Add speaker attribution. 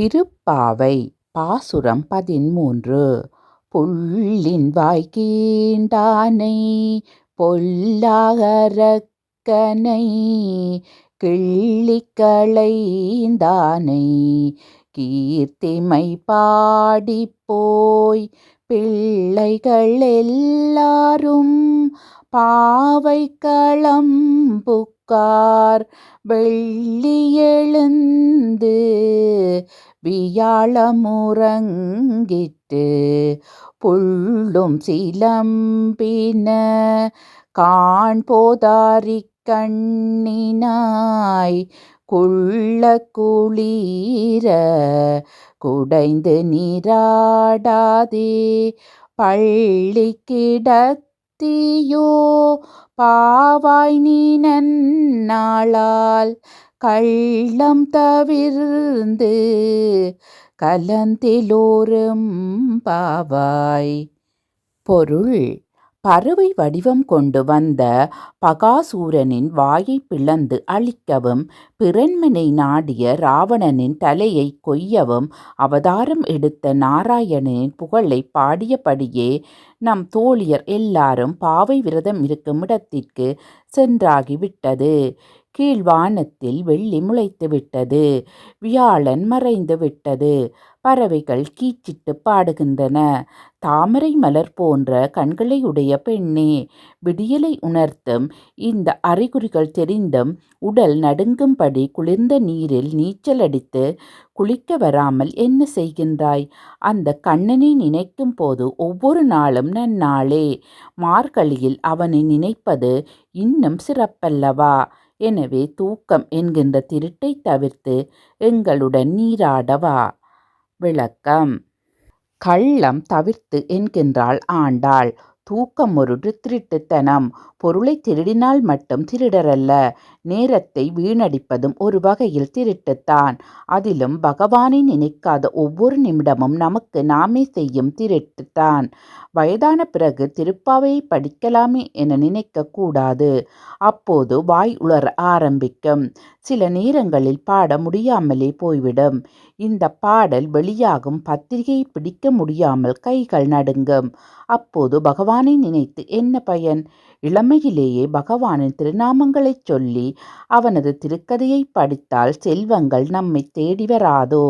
Speaker 1: திருப்பாவை பாசுரம் பதிமூன்று புள்ளின் வாய்க்கீண்டானை பொல்லாகரக்கனை கிள்ளிக்களைந்தானை கீர்த்திமை பாடி போய் பிள்ளைகள் எல்லாரும் பாவை களம்புக்கார் வெள்ளி எழுந்து வியாழமுறங்கிட்டு புள்ளும் சிலம்பின காண்போதாரி கண்ணினாய் குள்ள குளிர குடைந்து நீராடாதே. பள்ளி கிடக்க பக்தியோ பாவாய் நீ நன்னாளால் கள்ளம் தவிர்ந்து கலந்திலோரும் பாவாய். பொருள் பறவை வடிவம் கொண்டு வந்த பகாசூரனின் வாயை பிளந்து அழிக்கவும் பிறன்மனை நாடிய ராவணனின் தலையை கொய்யவும் அவதாரம் எடுத்த நாராயணனின் புகழை பாடியபடியே நம் தோழியர் எல்லாரும் பாவை விரதம் இருக்கும் இடத்திற்கு சென்றாகிவிட்டது. கீழ்வானத்தில் வெள்ளி முளைத்து விட்டது வியாழன் மறைந்து விட்டது பறவைகள் கீச்சிட்டு பாடுகின்றன. தாமரை மலர் போன்ற கண்களையுடைய பெண்ணே விடியலை உணர்த்தும் இந்த அறிகுறிகள் தெரிந்தும் உடல் நடுங்கும்படி குளிர்ந்த நீரில் நீச்சல் அடித்து குளிக்க வராமல் என்ன செய்கின்றாய்? அந்த கண்ணனை நினைக்கும் போது ஒவ்வொரு நாளும் நன்னாளே மார்கழியில் அவனை நினைப்பது இன்னும் சிறப்பல்லவா? எனவே தூக்கம் என்கின்ற திருட்டை தவிர்த்து எங்களுடன் நீராடவா? விளக்கம். கள்ளம் தவிர்த்து என்கின்றாள் ஆண்டாள். தூக்கம் ஒரு திருட்டுத்தனம். பொருளை திருடினால் மட்டும் திருடரல்ல. நேரத்தை வீணடிப்பதும் ஒரு வகையில் திருட்டுத்தான். அதிலும் பகவானை நினைக்காத ஒவ்வொரு நிமிடமும் நமக்கு நாமே செய்யும் திருட்டுத்தான். வயதான பிறகு திருப்பாவையை படிக்கலாமே என நினைக்க கூடாது அப்போது வாய் உளர ஆரம்பிக்கும். சில நேரங்களில் பாட முடியாமலே போய்விடும். இந்த பாடல் வெளியாகும் பத்திரிகையை பிடிக்க முடியாமல் கைகள் நடுங்கும். அப்போது பகவானை நினைத்து என்ன பயன்? இளமையிலேயே பகவானின் திருநாமங்களைச் சொல்லி அவனது திருக்கதையை படித்தால் செல்வங்கள் நம்மை தேடி வராதோ?